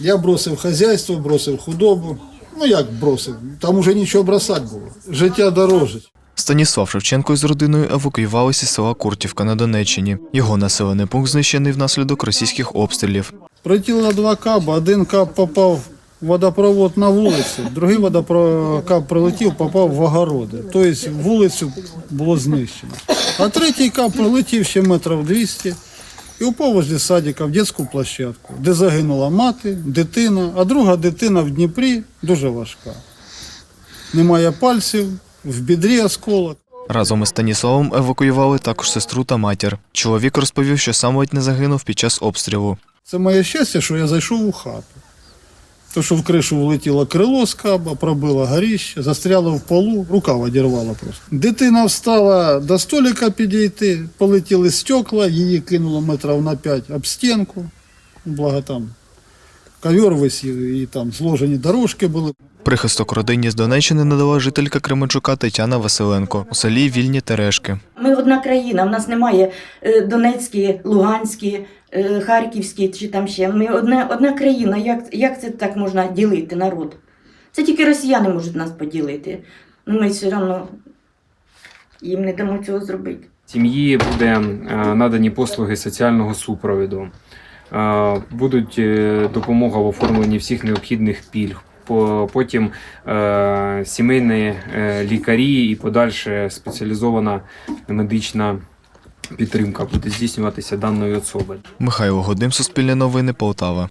Я бросив хазяйство, бросив худобу. Ну як бросив? Там уже нічого бросати було. Життя дорожить. Станіслав Шевченко із родиною евакуювалися з села Куртівка на Донеччині. Його населений пункт знищений внаслідок російських обстрілів. Прилетіло два каба, один кап попав в водопровод на вулицю, другий водокап прилетів, попав в огороди. Тобто вулицю було знищено. А третій кап прилетів ще метрів 200 і упав возле садика в дитячу площадку, де загинула мати, дитина, а друга дитина в Дніпрі дуже важка. Немає пальців, в бідрі осколок. Разом із Станіславом евакуювали також сестру та матір. Чоловік розповів, що сам ледь не загинув під час обстрілу. Це моє щастя, що я зайшов у хату. То, що в кришу влетіло крило з каба, пробило горіще, застряло в полу, рука одірвала просто. Дитина встала до столика підійти, полетіли стекла, її кинуло метрів на п'ять об стінку. Благо там ковер висів і там зложені дорожки були. Прихисток родині з Донеччини надала жителька Кременчука Тетяна Василенко у селі Вільні Терешки. Ми одна країна, в нас немає е, Донецькі, Луганські, е, Харківські чи там ще. Ми одна, одна країна. Як, як це так можна ділити народ? Це тільки росіяни можуть нас поділити. Ну, ми все одно їм не дамо цього зробити. Сім'ї буде е, надані послуги соціального супроводу, Е, будуть допомога в оформленні всіх необхідних пільг. По- Потім е, сімейні е, лікарі і подальше спеціалізована медична підтримка буде здійснюватися даної особи. Михайло Годим, Суспільне новини, Полтава.